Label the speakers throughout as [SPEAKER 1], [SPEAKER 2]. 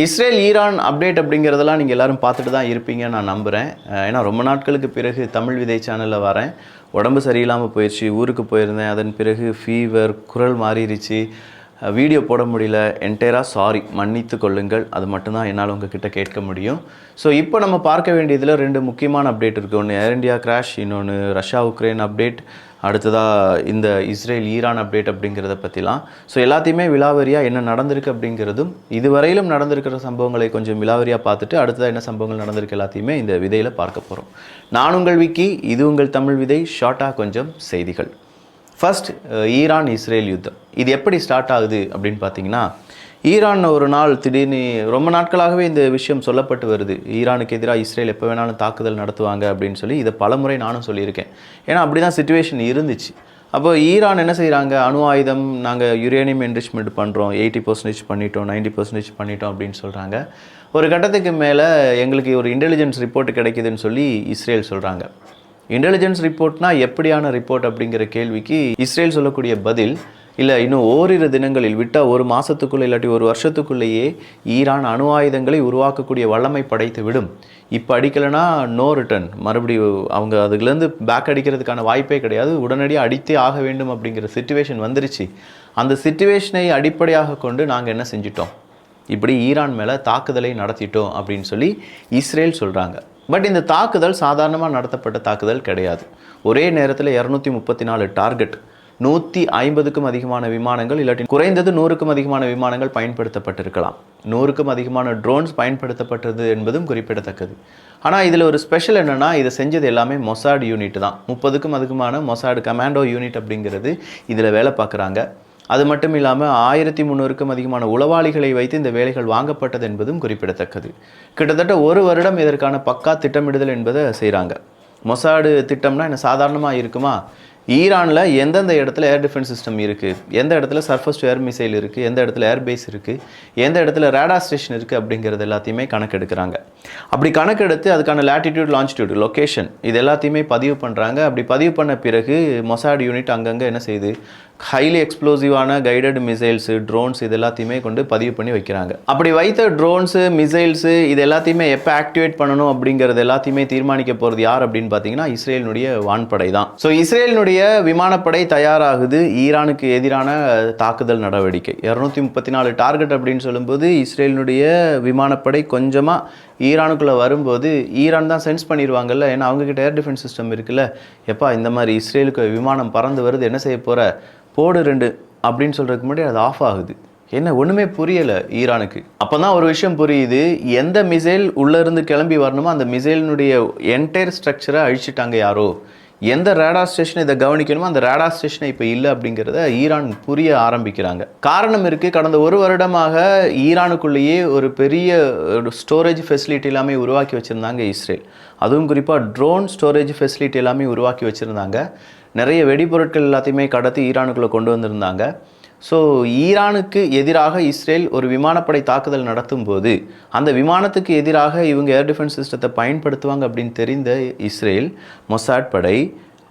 [SPEAKER 1] Israel Iran update அப்படிங்கிறதெல்லாம் நீங்கள் எல்லாரும் பார்த்துட்டு தான் இருப்பீங்கன்னு நான் நம்புகிறேன் ஏன்னா ரொம்ப நாட்களுக்கு பிறகு தமிழ் விதை சேனலில் வரேன். உடம்பு சரியில்லாமல் போயிடுச்சு ஊருக்கு போயிருந்தேன். அதன் பிறகு ஃபீவர் குரல் மாறிடுச்சு. வீடியோ போட முடியல. என்டையராக சாரி மன்னித்து கொள்ளுங்கள். அது மட்டும்தான் என்னால் உங்ககிட்ட கேட்க முடியும். ஸோ இப்போ நம்ம பார்க்க வேண்டியதில் ரெண்டு முக்கியமான அப்டேட் இருக்குது ஒன்று ஏர் இண்டியா கிராஷ் இன்னொன்று ரஷ்யா உக்ரைன் அப்டேட் அடுத்ததாக இந்த இஸ்ரேல் ஈரான் அப்டேட் அப்படிங்கிறத பற்றிலாம் ஸோ எல்லாத்தையுமே விலாவரியாக என்ன நடந்திருக்கு அப்படிங்கிறதும் இதுவரையிலும் நடந்திருக்கிற சம்பவங்களை கொஞ்சம் விலாவரியாக பார்த்துட்டு அடுத்ததாக என்ன சம்பவங்கள் நடந்திருக்கு எல்லாத்தையுமே இந்த விதையில் பார்க்க போகிறோம் நான் உங்கள் விக்கி இது உங்கள் தமிழ் விதை. ஷார்ட்டாக கொஞ்சம் செய்திகள். ஃபஸ்ட் ஈரான் இஸ்ரேல் யுத்தம். இது எப்படி ஸ்டார்ட் ஆகுது அப்படின்னு பார்த்தீங்கன்னா ஈரான் ஒரு நாள் திடீர்னு ரொம்ப நாட்களாகவே இந்த விஷயம் சொல்லப்பட்டு வருது. ஈரானுக்கு எதிராக இஸ்ரேல் எப்போ வேணாலும் தாக்குதல் நடத்துவாங்க அப்படின்னு சொல்லி இதை பலமுறை நானும் சொல்லியிருக்கேன். ஏன்னா அப்படி தான் சுச்சுவேஷன் இருந்துச்சு. அப்போ ஈரான் என்ன செய்கிறாங்க அணு ஆயுதம் நாங்கள் யுரேனியம் என்ரிச்மெண்ட் பண்ணுறோம் எயிட்டி பர்சன்டேஜ் பண்ணிட்டோம் நைன்டி பர்சன்டேஜ் பண்ணிட்டோம் அப்படின்னு சொல்கிறாங்க ஒரு கட்டத்துக்கு மேலே எங்களுக்கு ஒரு இன்டெலிஜென்ஸ் ரிப்போர்ட் கிடைக்குதுன்னு சொல்லி இஸ்ரேல் சொல்கிறாங்க இன்டெலிஜென்ஸ் ரிப்போர்ட்னா எப்படியான ரிப்போர்ட் அப்படிங்கிற கேள்விக்கு இஸ்ரேல் சொல்லக்கூடிய பதில் இல்லை இன்னும் ஓரிரு தினங்களில் விட்டால் ஒரு மாதத்துக்குள்ளே இல்லாட்டி ஒரு வருஷத்துக்குள்ளேயே ஈரான் அணு ஆயுதங்களை உருவாக்கக்கூடிய வல்லமை படைத்து விடும். இப்போ அடிக்கலைன்னா நோ ரிட்டர்ன் மறுபடியும் அவங்க அதுலேருந்து பேக் அடிக்கிறதுக்கான வாய்ப்பே கிடையாது. உடனடியாக அடித்தே ஆக வேண்டும் அப்படிங்கிற சுச்சுவேஷன் வந்துருச்சு. அந்த சுச்சுவேஷனை அடிப்படையாக கொண்டு நாங்கள் என்ன செஞ்சிட்டோம்? இப்படி ஈரான் மேலே தாக்குதலை நடத்திட்டோம் அப்படின்னு சொல்லி இஸ்ரேல் சொல்கிறாங்க பட் இந்த தாக்குதல் சாதாரணமாக நடத்தப்பட்ட தாக்குதல் கிடையாது. ஒரே நேரத்தில் இரநூத்தி முப்பத்தி நாலு டார்கெட் நூற்றி ஐம்பதுக்கும் அதிகமான விமானங்கள் இல்லாட்டி குறைந்தது நூறுக்கும் அதிகமான விமானங்கள் பயன்படுத்தப்பட்டிருக்கலாம். நூறுக்கும் அதிகமான ட்ரோன்ஸ் பயன்படுத்தப்பட்டது என்பதும் குறிப்பிடத்தக்கது. ஆனால் இதில் ஒரு ஸ்பெஷல் என்னென்னா இதை செஞ்சது எல்லாமே மொசாட் யூனிட் தான். முப்பதுக்கும் அதிகமான மொசாடு கமாண்டோ யூனிட் அப்படிங்கிறது இதில் வேலை பார்க்குறாங்க. அது மட்டும் இல்லாமல் ஆயிரத்தி முந்நூறுக்கும் அதிகமான உளவாளிகளை வைத்து இந்த வேலைகள் வாங்கப்பட்டது என்பதும் குறிப்பிடத்தக்கது. கிட்டத்தட்ட ஒரு வருடம் இதற்கான பக்கா திட்டமிடுதல் என்பதை செய்கிறாங்க மொசாடு திட்டம்னா என்ன சாதாரணமாக இருக்குமா? ஈரானில் எந்தெந்த இடத்துல ஏர் டிஃபென்ஸ் சிஸ்டம் இருக்குது எந்த இடத்துல சர்ஃபஸ் டு ஏர் மிசைல் இருக்குது எந்த இடத்துல ஏர் பேஸ் இருக்குது எந்த இடத்துல ரேடா ஸ்டேஷன் இருக்குது அப்படிங்கிறது எல்லாத்தையுமே கணக்கெடுக்கிறாங்க. அப்படி கணக்கெடுத்து அதுக்கான லேட்டிடியூட் லாஞ்சிடியூட் லொக்கேஷன் இது எல்லாத்தையுமே பதிவு பண்ணுறாங்க அப்படி பதிவு பண்ண பிறகு மொசாட் யூனிட் அங்கங்கே என்ன செய்யுது ஹைலி எக்ஸ்ப்ளோசிவான கைடட் மிசைல்ஸு ட்ரோன்ஸ் இது எல்லாத்தையுமே கொண்டு பதிவு பண்ணி வைக்கிறாங்க. அப்படி வைத்த ட்ரோன்ஸு மிசைல்ஸு இது எல்லாத்தையுமே எப்போ ஆக்டிவேட் பண்ணணும் அப்படிங்கிறது எல்லாத்தையுமே தீர்மானிக்க போகிறது யார் அப்படின்னு பார்த்தீங்கன்னா இஸ்ரேலினுடைய வான்படை தான். ஸோ இஸ்ரேலினுடைய விமானப்படை தயாராகுது ஈரானுக்கு எதிரான தாக்குதல் நடவடிக்கை. இரநூத்தி முப்பத்தி நாலு டார்கெட் அப்படின்னு சொல்லும்போது இஸ்ரேலினுடைய விமானப்படை கொஞ்சமாக ஈரானுக்குள்ளே வரும்போது ஈரான் தான் சென்ஸ் பண்ணிடுவாங்கல்ல ஏன்னா அவங்கக்கிட்ட ஏர் டிஃபென்ஸ் சிஸ்டம் இருக்குல்ல. எப்பா இந்த மாதிரி இஸ்ரேலுக்கு விமானம் பறந்து வருது என்ன செய்ய போகிற போடு ரெண்டு அப்படின்னு சொல்கிறதுக்கு முன்னாடி அது ஆஃப் ஆகுது. என்ன ஒன்றுமே புரியலை ஈரானுக்கு. அப்போ தான் ஒரு விஷயம் புரியுது எந்த மிசைல் உள்ளேருந்து கிளம்பி வரணுமோ அந்த மிசைலினுடைய என்டையர் ஸ்ட்ரக்சரை அழிச்சிட்டாங்க யாரோ. எந்த ரேடா ஸ்டேஷன் இதை கவனிக்கணுமோ அந்த ரேடா ஸ்டேஷனை இப்போ இல்லை அப்படிங்கிறத ஈரான் புரிய ஆரம்பிக்கிறாங்க. காரணம் இருக்குது கடந்த ஒரு வருடமாக ஈரானுக்குள்ளேயே ஒரு பெரிய ஸ்டோரேஜ் ஃபெசிலிட்டி எல்லாமே உருவாக்கி வச்சுருந்தாங்க இஸ்ரேல். அதுவும் குறிப்பாக ட்ரோன் ஸ்டோரேஜ் ஃபெசிலிட்டி எல்லாமே உருவாக்கி வச்சுருந்தாங்க. நிறைய வெடிபொருட்கள் எல்லாத்தையுமே கடத்தி ஈரானுக்குள்ளே கொண்டு வந்திருந்தாங்க. ஸோ ஈரானுக்கு எதிராக இஸ்ரேல் ஒரு விமானப்படை தாக்குதல் நடத்தும் போது அந்த விமானத்துக்கு எதிராக இவங்க ஏர் டிஃபென்ஸ் சிஸ்டத்தை பயன்படுத்துவாங்க அப்படின்னு தெரிந்த இஸ்ரேல் மொசாட் படை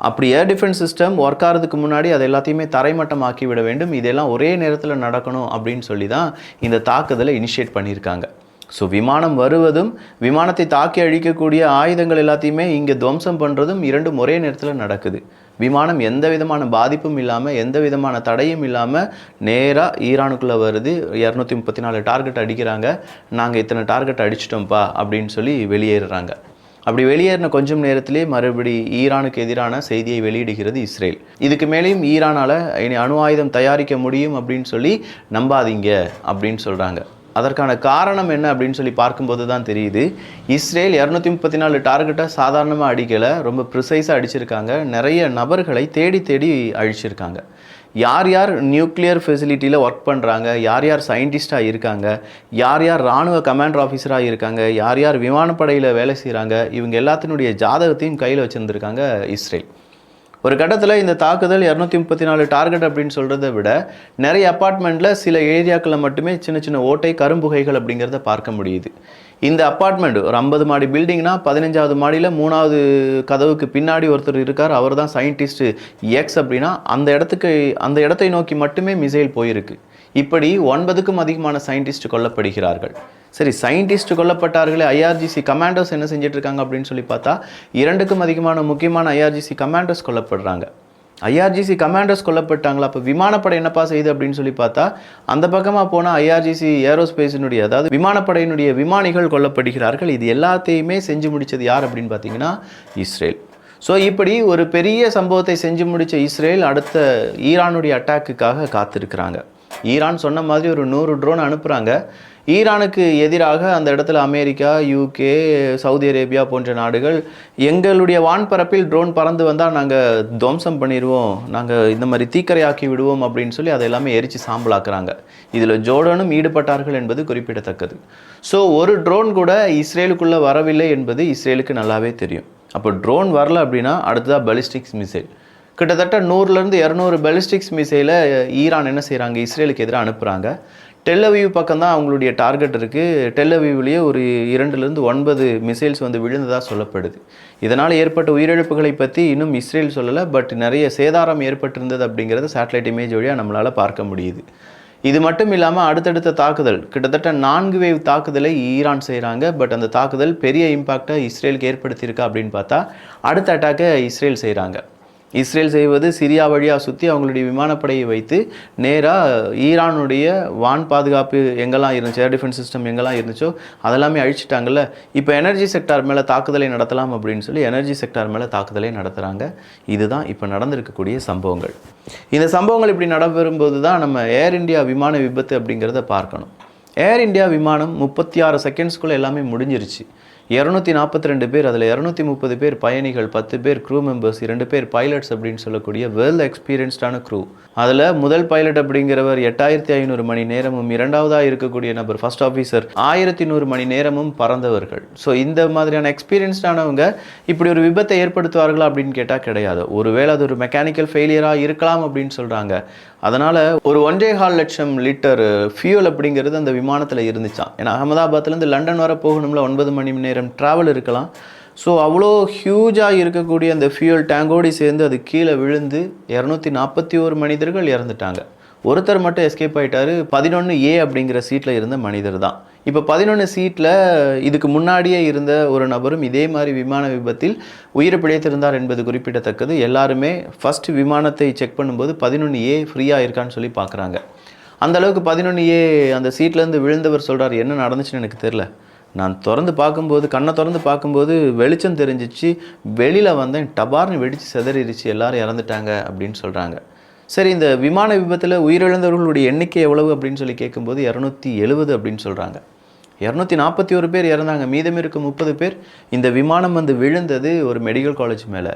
[SPEAKER 1] அப்படி ஏர் டிஃபென்ஸ் சிஸ்டம் ஒர்க் ஆகிறதுக்கு முன்னாடி அதை எல்லாத்தையுமே தரைமட்டமாக்கி விட வேண்டும். இதெல்லாம் ஒரே நேரத்தில் நடக்கணும் அப்படின்னு சொல்லி தான் இந்த தாக்குதலை இனிஷியேட் பண்ணியிருக்காங்க. ஸோ விமானம் வருவதும் விமானத்தை தாக்கி அழிக்கக்கூடிய ஆயுதங்கள் எல்லாத்தையுமே இங்கே துவம்சம் பண்ணுறதும் இரண்டும் ஒரே நேரத்தில் நடக்குது. விமானம் எந்த விதமான பாதிப்பும் இல்லாமல் எந்த விதமான தடையும் இல்லாமல் நேராக ஈரானுக்குள்ளே வருது. இரநூத்தி முப்பத்தி நாலு டார்கெட் அடிக்கிறாங்க. நாங்கள் இத்தனை டார்கெட் அடிச்சிட்டோம்ப்பா அப்படின்னு சொல்லி வெளியேறுறாங்க. அப்படி வெளியேறின கொஞ்சம் நேரத்திலே மறுபடி ஈரானுக்கு எதிரான செய்தியை வெளியிடுகிறது இஸ்ரேல். இதுக்கு மேலேயும் ஈரானால் இனி அணு ஆயுதம் தயாரிக்க முடியும் அப்படின்னு சொல்லி நம்பாதீங்க அப்படின்னு சொல்கிறாங்க அதற்கான காரணம் என்ன அப்படின்னு சொல்லி பார்க்கும்போது தான் தெரியுது. இஸ்ரேல் இரநூத்தி முப்பத்தி நாலு டார்கெட்டை சாதாரணமாக அடிக்கலை ரொம்ப ப்ரிசைஸாக அடிச்சிருக்காங்க. நிறைய நபர்களை தேடி தேடி அழிச்சிருக்காங்க. யார் யார் நியூக்ளியர் ஃபெசிலிட்டியில் ஒர்க் பண்ணுறாங்க யார் யார் சயின்டிஸ்டாக இருக்காங்க யார் யார் இராணுவ கமாண்டர் ஆஃபீஸராக இருக்காங்க யார் யார் விமானப்படையில் வேலை செய்கிறாங்க இவங்க எல்லாத்தினுடைய ஜாதகத்தையும் கையில் வச்சுருந்துருக்காங்க இஸ்ரேல். ஒரு கட்டத்தில் இந்த தாக்குதல் இரநூத்தி முப்பத்தி நாலு டார்கெட் அப்படின்னு சொல்கிறத விட நிறைய அப்பார்ட்மெண்ட்டில் சில ஏரியாக்களில் மட்டுமே சின்ன சின்ன ஓட்டை கரும்புகைகள் அப்படிங்கிறத பார்க்க முடியுது. இந்த அப்பார்ட்மெண்ட் ஒரு ஐம்பது மாடி பில்டிங்னா பதினஞ்சாவது மாடியில் மூணாவது கதவுக்கு பின்னாடி ஒருத்தர் இருக்கார். அவர் தான் சயின்டிஸ்ட் எக்ஸ் அப்படின்னா அந்த இடத்துக்கு அந்த இடத்தை நோக்கி மட்டுமே மிசைல் போயிருக்கு. இப்படி ஒன்பதுக்கும் அதிகமான சயின்டிஸ்ட் கொல்லப்படுகிறார்கள். சரி சயின்டிஸ்ட் கொல்லப்பட்டார்களே ஐஆர்ஜிசி கமாண்டோஸ் என்ன செஞ்சிட்ருக்காங்க அப்படின்னு சொல்லி பார்த்தா இரண்டுக்கும் அதிகமான முக்கியமான ஐஆர்ஜிசி கமாண்டோஸ் கொல்லப்படுறாங்க. ஐஆர்ஜிசி கமாண்டர்ஸ் கொல்லப்பட்டாங்களா அப்போ விமானப்படை என்னப்பா செய்யுது அப்படின்னு சொல்லி பார்த்தா அந்த பக்கமாக போனால் ஐஆர்ஜிசி ஏரோஸ்பேஸினுடைய அதாவது விமானப்படையினுடைய விமானிகள் கொல்லப்படுகிறார்கள். இது எல்லாத்தையுமே செஞ்சு முடித்தது யார் அப்படின்னு பார்த்தீங்கன்னா இஸ்ரேல். ஸோ இப்படி ஒரு பெரிய சம்பவத்தை செஞ்சு முடித்த இஸ்ரேல் அடுத்த ஈரானுடைய அட்டாக்குக்காக காத்திருக்கிறாங்க. ஈரான் சொன்ன மாதிரி ஒரு நூறு ட்ரோன் அனுப்புகிறாங்க ஈரானுக்கு எதிராக அந்த இடத்துல அமெரிக்கா யூகே சவுதி அரேபியா போன்ற நாடுகள் எங்களுடைய வான்பரப்பில் ட்ரோன் பறந்து வந்தால் நாங்கள் துவம்சம் பண்ணிடுவோம் நாங்கள் இந்த மாதிரி தீக்கரையாக்கி விடுவோம் அப்படின்னு சொல்லி அதை எல்லாமே எரித்து சாம்பலாக்குறாங்க. இதில் ஜோர்டனும் ஈடுபட்டார்கள் என்பது குறிப்பிடத்தக்கது. ஸோ ஒரு ட்ரோன் கூட இஸ்ரேலுக்குள்ளே வரவில்லை என்பது இஸ்ரேலுக்கு நல்லாவே தெரியும். அப்போ ட்ரோன் வரல அப்படின்னா அடுத்ததாக பலிஸ்டிக்ஸ் மிசைல் கிட்டத்தட்ட நூறுலேருந்து இரநூறு பெலிஸ்டிக்ஸ் மிசைலை ஈரான் என்ன செய்கிறாங்க இஸ்ரேலுக்கு எதிராக அனுப்புகிறாங்க டெல்லவியூ பக்கம் தான் அவங்களுடைய டார்கெட் இருக்குது டெல்லவியூவிலேயே ஒரு இரண்டுலேருந்து ஒன்பது மிசைல்ஸ் வந்து விழுந்ததாக சொல்லப்படுது. இதனால் ஏற்பட்ட உயிரிழப்புகளை பற்றி இன்னும் இஸ்ரேல் சொல்லலை பட் நிறைய சேதாரம் ஏற்பட்டிருந்தது அப்படிங்கிறத சேட்டலைட் இமேஜ் வழியாக நம்மளால் பார்க்க முடியுது. இது மட்டும் இல்லாமல் அடுத்தடுத்த தாக்குதல் கிட்டத்தட்ட நான்கு வேவ் தாக்குதலை ஈரான் செய்கிறாங்க பட் அந்த தாக்குதல் பெரிய இம்பாக்டை இஸ்ரேலுக்கு ஏற்படுத்தியிருக்கா அப்படின்னு பார்த்தா அடுத்த அட்டாக்கை இஸ்ரேல் செய்கிறாங்க இஸ்ரேல் செய்வது சிரியா வழியாக சுற்றி அவங்களுடைய விமானப்படையை வைத்து நேராக ஈரானுடைய வான் பாதுகாப்பு எங்கெல்லாம் இருந்துச்சு ஏர் டிஃபென்ஸ் சிஸ்டம் எங்கெல்லாம் இருந்துச்சோ அதெல்லாமே அழிச்சிட்டாங்கல்ல. இப்போ எனர்ஜி செக்டார் மேலே தாக்குதலை நடத்தலாம் அப்படின்னு சொல்லி எனர்ஜி செக்டார் மேலே தாக்குதலை நடத்துகிறாங்க இதுதான் இப்போ நடந்திருக்கக்கூடிய சம்பவங்கள். இந்த சம்பவங்கள் இப்படி நடைபெறும்போது தான் நம்ம ஏர் இந்தியா விமான விபத்து அப்படிங்கிறத பார்க்கணும். ஏர் இந்தியா விமானம் முப்பத்தி ஆறு செகண்ட்ஸ்குள்ளே எல்லாமே முடிஞ்சிருச்சு. இரநூத்தி நாற்பத்தி ரெண்டு பேர் அதில் இரநூத்தி முப்பது பேர் பயணிகள் பத்து பேர் க்ரூ மெம்பர்ஸ் இரண்டு பேர் பைலட்ஸ் அப்படின்னு சொல்லக்கூடிய வெல் எக்ஸ்பீரியன்ஸ்டான க்ரூ அதில் முதல் பைலட் அப்படிங்கிறவர் எட்டாயிரத்தி ஐநூறு மணி நேரமும் இரண்டாவதாக இருக்கக்கூடிய நபர் ஃபர்ஸ்ட் ஆஃபீஸர் ஆயிரத்தி நூறு மணி நேரமும் பறந்தவர்கள். ஸோ இந்த மாதிரியான எக்ஸ்பீரியன்ஸ்டானவங்க இப்படி ஒரு விபத்தை ஏற்படுத்துவார்களா அப்படின்னு கேட்டால் கிடையாது. ஒருவேளை அது ஒரு மெக்கானிக்கல் ஃபெயிலியராக இருக்கலாம் அப்படின்னு சொல்கிறாங்க அதனால் ஒரு ஒன்றே கால் லட்சம் லிட்டர் ஃபியூல் அப்படிங்கிறது அந்த விமானத்தில் இருந்துச்சான் ஏன்னா அகமதாபாத்லேருந்து லண்டன் வர போகணும்ல ஒன்பது மணி நேரம் ட்ராவல் இருக்கலாம். ஸோ அவ்வளோ ஹியூஜாக இருக்கக்கூடிய அந்த ஃபியூல் டேங்கோடி சேர்ந்து அது கீழே விழுந்து இரநூத்தி நாற்பத்தி ஒரு மனிதர்கள் இறந்துட்டாங்க. ஒருத்தர் மட்டும் எஸ்கேப் ஆகிட்டார் பதினொன்று ஏ அப்படிங்கிற சீட்டில் இருந்த மனிதர் தான் இப்போ பதினொன்று சீட்டில் இதுக்கு முன்னாடியே இருந்த ஒரு நபரும் இதே மாதிரி விமான விபத்தில் உயிர் பிழைத்திருந்தார் என்பது குறிப்பிடத்தக்கது. எல்லாருமே ஃபர்ஸ்ட் விமானத்தை செக் பண்ணும்போது பதினொன்று ஏ ஃப்ரீயாக இருக்கான்னு சொல்லி பார்க்குறாங்க. அந்த அளவுக்கு பதினொன்று ஏ அந்த சீட்லேருந்து விழுந்தவர் சொல்கிறார் என்ன நடந்துச்சுன்னு எனக்கு தெரில நான் திறந்து பார்க்கும்போது கண்ணை திறந்து பார்க்கும்போது வெளிச்சம் தெரிஞ்சிச்சு. வெளியில் வந்தேன் டபார்னு வெடித்து சிதறிடுச்சு. எல்லோரும் இறந்துட்டாங்க அப்படின்னு சொல்கிறாங்க சரி இந்த விமான விபத்தில் உயிரிழந்தவர்களுடைய எண்ணிக்கை எவ்வளவு அப்படின்னு சொல்லி கேட்கும்போது இரநூத்தி எழுபது அப்படின்னு சொல்கிறாங்க இரநூத்தி நாற்பத்தி ஒரு பேர் இறந்தாங்க. மீதம் இருக்க முப்பது பேர் இந்த விமானம் வந்து விழுந்தது ஒரு மெடிக்கல் காலேஜ் மேலே.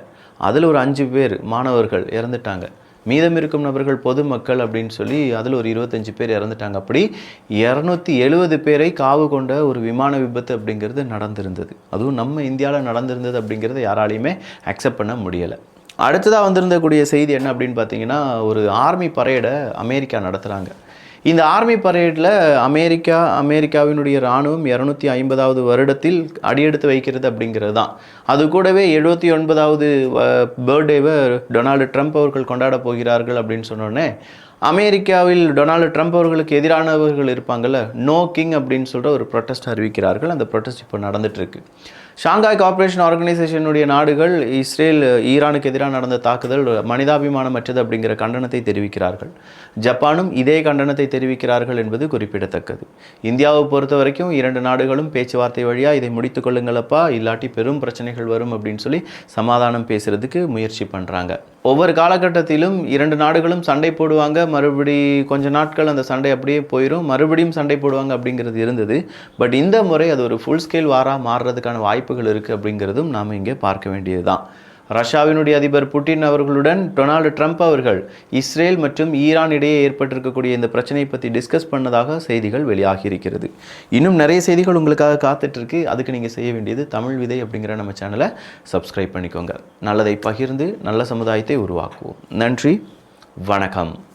[SPEAKER 1] அதில் ஒரு அஞ்சு பேர் மாணவர்கள் இறந்துட்டாங்க. மீதம் இருக்கும் நபர்கள் பொதுமக்கள் அப்படின்னு சொல்லி அதில் ஒரு இருபத்தஞ்சு பேர் இறந்துட்டாங்க. அப்படி இரநூத்தி எழுபது பேரை காவு கொண்ட ஒரு விமான விபத்து அப்படிங்கிறது நடந்திருந்தது. அதுவும் நம்ம இந்தியாவில் நடந்திருந்தது அப்படிங்கிறத யாராலையுமே அக்செப்ட் பண்ண முடியலை. அடுத்ததாக வந்திருந்தக்கூடிய செய்தி என்ன அப்படின்னு பார்த்தீங்கன்னா ஒரு ஆர்மி பரேடை அமெரிக்கா நடத்துகிறாங்க இந்த ஆர்மி பரேடில் அமெரிக்கா அமெரிக்காவினுடைய இராணுவம் இரநூத்தி ஐம்பதாவது வருடத்தில் அடியெடுத்து வைக்கிறது அப்படிங்கிறது தான். அது கூடவே எழுபத்தி ஒன்பதாவது பர்த்டேவை டொனால்டு ட்ரம்ப் அவர்கள் கொண்டாட போகிறார்கள் அப்படின்னு சொன்னோடனே அமெரிக்காவில் டொனால்டு ட்ரம்ப் அவர்களுக்கு எதிரானவர்கள் இருப்பாங்கல்ல நோ கிங் அப்படின்னு சொல்கிற ஒரு ப்ரொட்டஸ்ட் அறிவிக்கிறார்கள். அந்த ப்ரொட்டஸ்ட் இப்போ நடந்துட்டுருக்கு. ஷாங்காய் கார்பரேஷன் ஆர்கனைசேஷனுடைய நாடுகள் இஸ்ரேல் ஈரானுக்கு எதிராக நடந்த தாக்குதல் மனிதாபிமானமற்றது அப்படிங்கிற கண்டனத்தை தெரிவிக்கிறார்கள். ஜப்பானும் இதே கண்டனத்தை தெரிவிக்கிறார்கள் என்பது குறிப்பிடத்தக்கது. இந்தியாவை பொறுத்த வரைக்கும் இரண்டு நாடுகளும் பேச்சுவார்த்தை வழியாக இதை முடித்து கொள்ளுங்களப்பா இல்லாட்டி பெரும் பிரச்சனைகள் வரும் அப்படின்னு சொல்லி சமாதானம் பேசுகிறதுக்கு முயற்சி பண்ணுறாங்க ஒவ்வொரு காலகட்டத்திலும் இரண்டு நாடுகளும் சண்டை போடுவாங்க. மறுபடி கொஞ்ச நாட்கள் அந்த சண்டை அப்படியே போயிடும் மறுபடியும் சண்டை போடுவாங்க அப்படிங்கிறது இருந்தது. பட் இந்த முறை அது ஒரு ஃபுல் ஸ்கேல் வாராக மாறுறதுக்கான வாய்ப்புகள் இருக்குது அப்படிங்கிறதும் நாம் இங்கே பார்க்க வேண்டியது தான் ரஷ்யாவினுடைய அதிபர் புட்டின் அவர்களுடன் டொனால்டு ட்ரம்ப் அவர்கள் இஸ்ரேல் மற்றும் ஈரான் இடையே ஏற்பட்டிருக்கக்கூடிய இந்த பிரச்சனையை பற்றி டிஸ்கஸ் பண்ணதாக செய்திகள் வெளியாகி இருக்கிறது இன்னும் நிறைய செய்திகள் உங்களுக்காக காத்துட்ருக்கு. அதுக்கு நீங்கள் செய்ய வேண்டியது தமிழ் விதை அப்படிங்கிற நம்ம சேனலை சப்ஸ்கிரைப் பண்ணிக்கோங்க. நல்லதை பகிர்ந்து நல்ல சமுதாயத்தை உருவாக்குவோம். நன்றி. வணக்கம்.